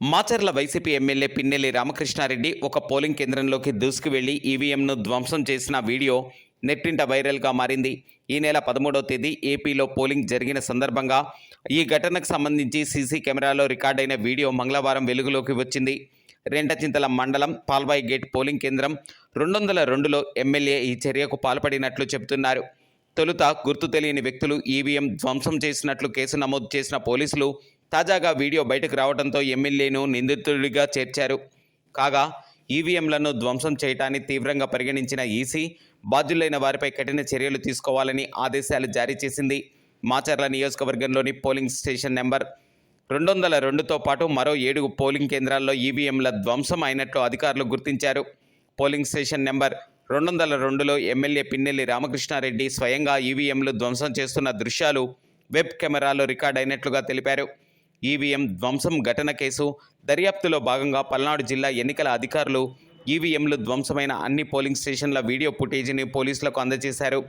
Macherla YCP MLA Pinnelli Ramakrishna Reddy ఒక polling కేంద్రంలోకి దూసుకు వెళ్ళి ఈవీఎంను ధ్వంసం చేసిన వీడియో నెట్టింట వైరల్గా మారింది. ఈ నెల పదమూడవ తేదీ ఏపీలో పోలింగ్ జరిగిన సందర్భంగా ఈ ఘటనకు సంబంధించి సీసీ కెమెరాలో రికార్డైన వీడియో మంగళవారం వెలుగులోకి వచ్చింది. రెంటచింతల మండలం పాల్వాయి గేట్ పోలింగ్ కేంద్రం రెండు వందల రెండులో ఎమ్మెల్యే ఈ చర్యకు పాల్పడినట్లు చెబుతున్నారు. తొలుత గుర్తు తెలియని వ్యక్తులు ఈవీఎం ధ్వంసం చేసినట్లు కేసు నమోదు చేసిన పోలీసులు తాజాగా వీడియో బయటకు రావడంతో ఎమ్మెల్యేను నిందితుడిగా చేర్చారు. కాగా ఈవీఎంలను ధ్వంసం చేయటాన్ని తీవ్రంగా పరిగణించిన ఈసీ బాధ్యులైన వారిపై కఠిన చర్యలు తీసుకోవాలని ఆదేశాలు జారీ చేసింది మాచర్ల నియోజకవర్గంలోని పోలింగ్ స్టేషన్ నెంబర్ రెండు వందల రెండుతో పాటు మరో ఏడుగు పోలింగ్ కేంద్రాల్లో ఈవీఎంల ధ్వంసం అయినట్లు అధికారులు గుర్తించారు. పోలింగ్ స్టేషన్ నెంబర్ రెండు వందల రెండులో ఎమ్మెల్యే పిన్నెల్లి రామకృష్ణారెడ్డి స్వయంగా ఈవీఎంలు ధ్వంసం చేస్తున్న దృశ్యాలు వెబ్ కెమెరాలో రికార్డ్ అయినట్లుగా తెలిపారు. ఈవీఎం ధ్వంసం ఘటన కేసు దర్యాప్తులో భాగంగా పల్నాడు జిల్లా ఎన్నికల అధికారులు ఈవీఎంలు ధ్వంసమైన అన్ని పోలింగ్ స్టేషన్ల వీడియో ఫుటేజీని పోలీసులకు అందజేశారు.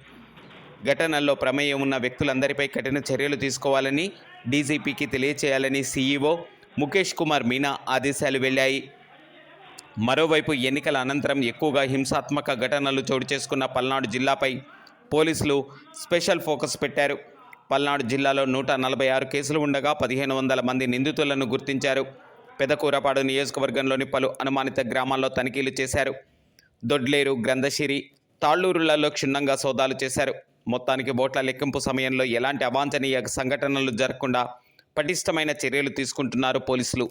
ఘటనల్లో ప్రమేయం ఉన్న వ్యక్తులందరిపై కఠిన చర్యలు తీసుకోవాలని డీజీపీకి తెలియచేయాలని సీఈఓ ముఖేష్ కుమార్ మీనా ఆదేశాలు వెళ్ళాయి మరోవైపు ఎన్నికల అనంతరం ఎక్కువగా హింసాత్మక ఘటనలు చోటు చేసుకున్న పల్నాడు జిల్లాపై పోలీసులు స్పెషల్ ఫోకస్ పెట్టారు. పల్నాడు జిల్లాలో నూట నలభై ఆరు కేసులు ఉండగా పదిహేను వందల మంది నిందితులను గుర్తించారు. పెదకూరపాడు నియోజకవర్గంలోని పలు అనుమానిత గ్రామాల్లో తనిఖీలు చేశారు. దొడ్లేరు గ్రంథశిరి తాళ్ళూరులలో క్షుణ్ణంగా సోదాలు చేశారు. మొత్తానికి ఓట్ల లెక్కింపు సమయంలో ఎలాంటి అవాంఛనీయ సంఘటనలు జరగకుండా పటిష్టమైన చర్యలు తీసుకుంటున్నారు పోలీసులు.